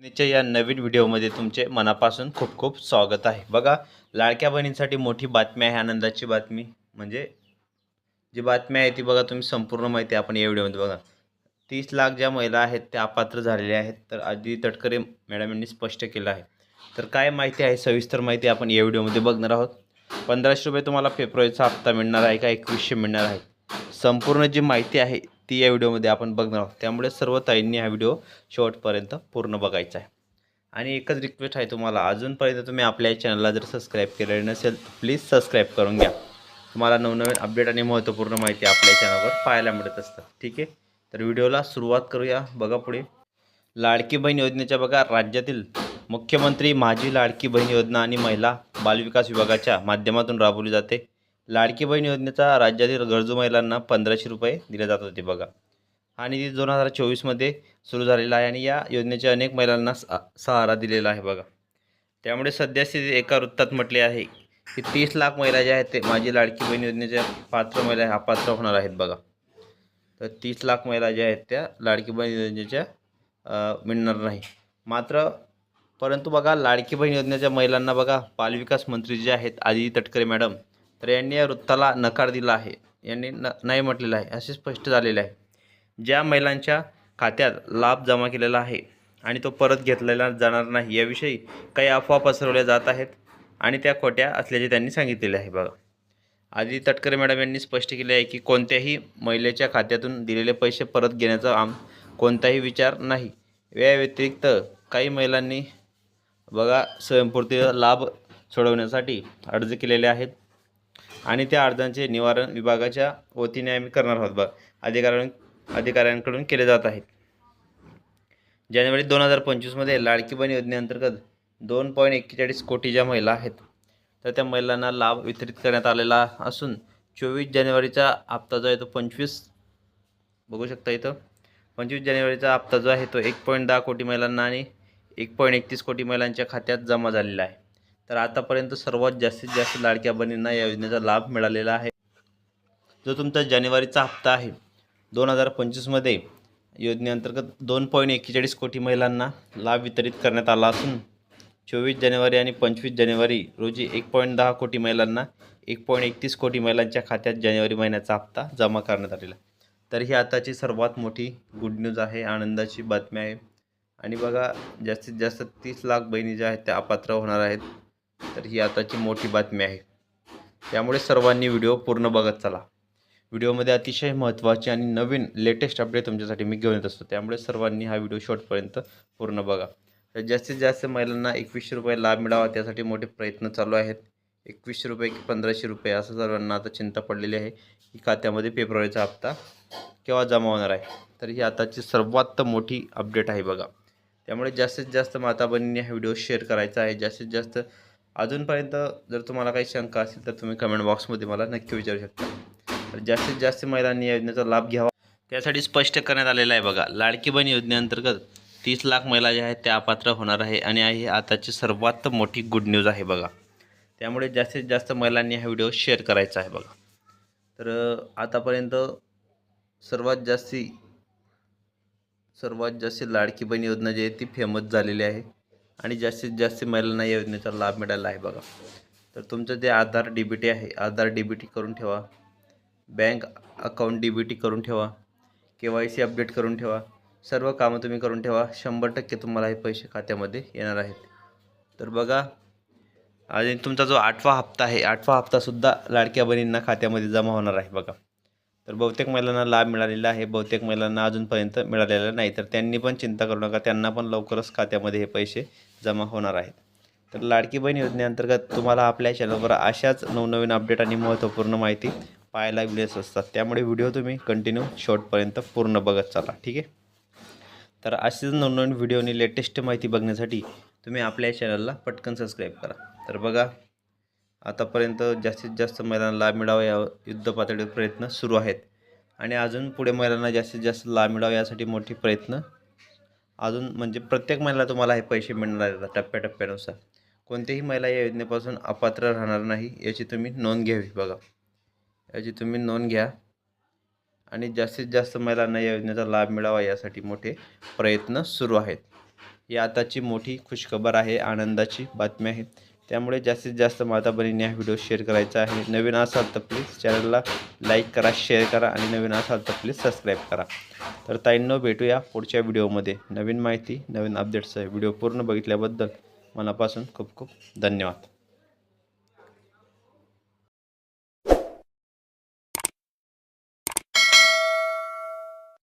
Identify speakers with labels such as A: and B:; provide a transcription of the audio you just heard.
A: च्या या नवीन व्हिडिओमध्ये तुमचे मनापासून खूप खूप स्वागत आहे. बघा लाडक्या बहिणींसाठी मोठी बातमी आहे आनंदाची बातमी. म्हणजे जी बातमी आहे ती बघा तुम्ही संपूर्ण माहिती आपण या व्हिडिओमध्ये बघा. तीस लाख ज्या महिला आहेत त्या अपात्र झालेल्या आहेत. तर आधी तटकरे मॅडम यांनी स्पष्ट केलं आहे. तर काय माहिती आहे सविस्तर माहिती आपण या व्हिडिओमध्ये बघणार आहोत. पंधराशे रुपये तुम्हाला फेब्रुवारीचा हप्ता मिळणार आहे का? एकवीसशे मिळणार आहे. संपूर्ण जी माहिती आहे ती या व्हिडिओमध्ये आपण बघणार आहोत. त्यामुळे सर्व ताईंनी हा व्हिडिओ शेवटपर्यंत पूर्ण बघायचा आहे. आणि एकच रिक्वेस्ट आहे तुम्हाला अजूनपर्यंत तुम्ही आपल्या या चॅनलला जर सबस्क्राईब केलेलं नसेल तर प्लीज सबस्क्राईब करून घ्या. तुम्हाला नवनवीन अपडेट आणि महत्त्वपूर्ण माहिती आपल्या चॅनलवर पाहायला मिळत असतात. ठीक आहे? तर व्हिडिओला सुरुवात करूया. बघा पुढे. लाडकी बहीण योजनेच्या बघा राज्यातील मुख्यमंत्री माझी लाडकी बहीण योजना आणि महिला बालविकास विभागाच्या माध्यमातून राबवली जाते. लाडकी बहीण योजनेचा राज्यातील गरजू महिलांना पंधराशे रुपये दिले जात होते बघा. हा निधी दोन हजार चोवीसमध्ये सुरू झालेला आहे आणि या योजनेच्या अनेक महिलांना सा सहारा दिलेला आहे बघा. त्यामुळे सध्यास्थितीत एका वृत्तात म्हटले आहे की तीस लाख महिला ज्या आहेत ते माझी लाडकी बहीण योजनेच्या पात्र महिला अपात्र होणार आहेत बघा. तर तीस लाख महिला ज्या आहेत त्या लाडकी बहीण योजनेच्या मिळणार नाही. मात्र परंतु बघा लाडकी बहीण योजनेच्या महिलांना बघा बालविकास मंत्री जे आहेत आदिती तटकरे मॅडम तर यांनी या वृत्ताला नकार दिला आहे. यांनी न नाही म्हटलेलं आहे. असे स्पष्ट झालेले आहे. ज्या महिलांच्या खात्यात लाभ जमा केलेला आहे आणि तो परत घेतलेला जाणार नाही याविषयी काही अफवा पसरवल्या जात आहेत आणि त्या खोट्या असल्याचे त्यांनी सांगितलेले आहे. बघा. आधी तटकरे मॅडम यांनी स्पष्ट केले आहे की कोणत्याही महिलेच्या खात्यातून दिलेले पैसे परत घेण्याचा आम कोणताही विचार नाही. या व्यतिरिक्त काही महिलांनी बघा स्वयंपूर्ती लाभ सोडवण्यासाठी अर्ज केलेले आहेत. आणि त्या अर्जांचे निवारण विभागाच्या वतीने आम्ही करणार आहोत बघ. अधिकाऱ्यां अधिकाऱ्यांकडून केले जात आहेत. जानेवारी दोन हजार पंचवीसमध्ये लाडकी बहीण योजनेअंतर्गत दोन पॉईंट एक्केचाळीस कोटी ज्या महिला आहेत. तर त्या महिलांना लाभ वितरित करण्यात आलेला असून चोवीस जानेवारीचा हप्ता जो आहे तो पंचवीस बघू शकता इथं. पंचवीस जानेवारीचा हप्ता जो आहे तो एक पॉईंट दहा कोटी महिलांना आणि एक पॉईंट एकतीस कोटी महिलांच्या खात्यात जमा झालेला आहे. तर आतापर्यंत सर्वात जास्तीत जास्त लाडक्या बहिणींना या योजनेचा लाभ मिळालेला आहे. जो तुमचा जानेवारीचा हप्ता आहे दोन हजार पंचवीसमध्ये योजनेअंतर्गत दोन पॉईंट एक्केचाळीस कोटी महिलांना लाभ वितरित करण्यात आला असून चोवीस जानेवारी आणि पंचवीस जानेवारी रोजी एक पॉईंट दहा कोटी महिलांना एक पॉईंट एकतीस कोटी महिलांच्या खात्यात जानेवारी महिन्याचा हप्ता जमा करण्यात आलेला आहे. तर ही आताची सर्वात मोठी गुड न्यूज आहे आनंदाची बातमी आहे. आणि बघा जास्तीत जास्त तीस लाख बहिणी ज्या आहेत त्या अपात्र होणार आहेत. तर ही आताची मोठी बातमी आहे. त्यामुळे सर्वांनी व्हिडिओ पूर्ण बघत चला. व्हिडिओमध्ये अतिशय महत्त्वाचे आणि नवीन लेटेस्ट अपडेट तुमच्यासाठी मी घेऊन येत असतो. त्यामुळे सर्वांनी हा व्हिडिओ शॉर्टपर्यंत पूर्ण बघा. तर जास्तीत जास्त महिलांना एकवीसशे रुपये लाभ मिळावा त्यासाठी मोठे प्रयत्न चालू आहेत. एकवीसशे रुपये की पंधराशे रुपये असं सर्वांना आता चिंता पडलेली आहे. की खात्यामध्ये फेब्रुवारीचा हप्ता केव्हा जमा होणार आहे? तर ही आताची सर्वात मोठी अपडेट आहे बघा. त्यामुळे जास्तीत जास्त माता बहिणींनी हा व्हिडिओ शेअर करायचा आहे. जास्तीत जास्त अजूनपर्यंत जर तुम्हाला काही शंका असेल तर तुम्ही कमेंट बॉक्समध्ये मला नक्की विचारू शकता. तर जास्तीत जास्त महिलांनी या योजनेचा लाभ घ्यावा. त्यासाठी स्पष्ट करण्यात आलेलं आहे बघा लाडकी बहीण योजनेअंतर्गत तीस लाख महिला ज्या आहेत त्या अपात्र होणार आहे आणि ही आताची सर्वात मोठी गुड न्यूज आहे बघा. त्यामुळे जास्तीत जास्त महिलांनी हा व्हिडिओ शेअर करायचा आहे बघा. तर आतापर्यंत सर्वात जास्ती सर्वात जास्त लाडकी बहीण योजना जी आहे ती फेमस झालेली आहे. आणि जास्तीत जास्त महिलांना या योजनेचा लाभ मिळाला आहे बघा. तर तुमचं जे आधार डी बी टी आहे आधार डी बी टी करून ठेवा. Bank account D B T करून ठेवा. के वाय सी अपडेट करून ठेवा. सर्व कामं तुम्ही करून ठेवा. शंभर टक्के तुम्हाला हे पैसे खात्यामध्ये येणार आहेत. तर बघा आणि तुमचा जो आठवा हप्ता आहे आठवा हप्तासुद्धा लाडक्या बहिणींना खात्यामध्ये जमा होणार आहे बघा. तर बहुतेक महिलांना लाभ मिळालेला आहे बहुतेक महिलांना अजूनपर्यंत मिळालेला नाही. तर त्यांनी पण चिंता करू नका त्यांना पण लवकरच खात्यामध्ये हे पैसे जमा होणार आहेत. तर लाडकी बहीण योजनेअंतर्गत तुम्हाला आपल्या चॅनलवर अशाच नवनवीन अपडेट आणि महत्त्वपूर्ण माहिती पाहायला मिळत असतात. त्यामुळे व्हिडिओ तुम्ही कंटिन्यू शॉर्टपर्यंत पूर्ण बघत चाला ठीक आहे? तर असेच नवनवीन व्हिडिओ आणि लेटेस्ट माहिती बघण्यासाठी तुम्ही आपल्या चॅनलला पटकन सबस्क्राईब करा. तर बघा आतापर्यंत जास्तीत जास्त महिलांना लाभ मिळावा या युद्ध पातळीवर प्रयत्न सुरू आहेत. आणि अजून पुढे महिलांना जास्तीत जास्त लाभ मिळावा यासाठी मोठे प्रयत्न अजून म्हणजे प्रत्येक महिला तुम्हाला हे पैसे मिळणार आहेत टप्प्याटप्प्यानुसार. कोणतीही महिला या योजनेपासून अपात्र राहणार नाही याची तुम्ही नोंद घ्यावी बघा. याची तुम्ही नोंद घ्या. आणि जास्तीत जास्त महिलांना या योजनेचा लाभ मिळावा यासाठी मोठे प्रयत्न सुरू आहेत. ही आताची मोठी खुशखबर आहे. आनंदाची बातमी आहे. त्यामुळे जास्तीत जास्त माता बहिणींनी हा व्हिडिओ शेअर करायचा आहे. नवीन असाल तर प्लीज चॅनलला लाईक करा शेअर करा आणि नवीन असाल तर प्लीज सबस्क्राईब करा. तर ताईंनो भेटूया पुढच्या व्हिडिओमध्ये. नवीन माहिती नवीन अपडेट्स आहे व्हिडिओ पूर्ण बघितल्याबद्दल मनापासून खूप खूप धन्यवाद.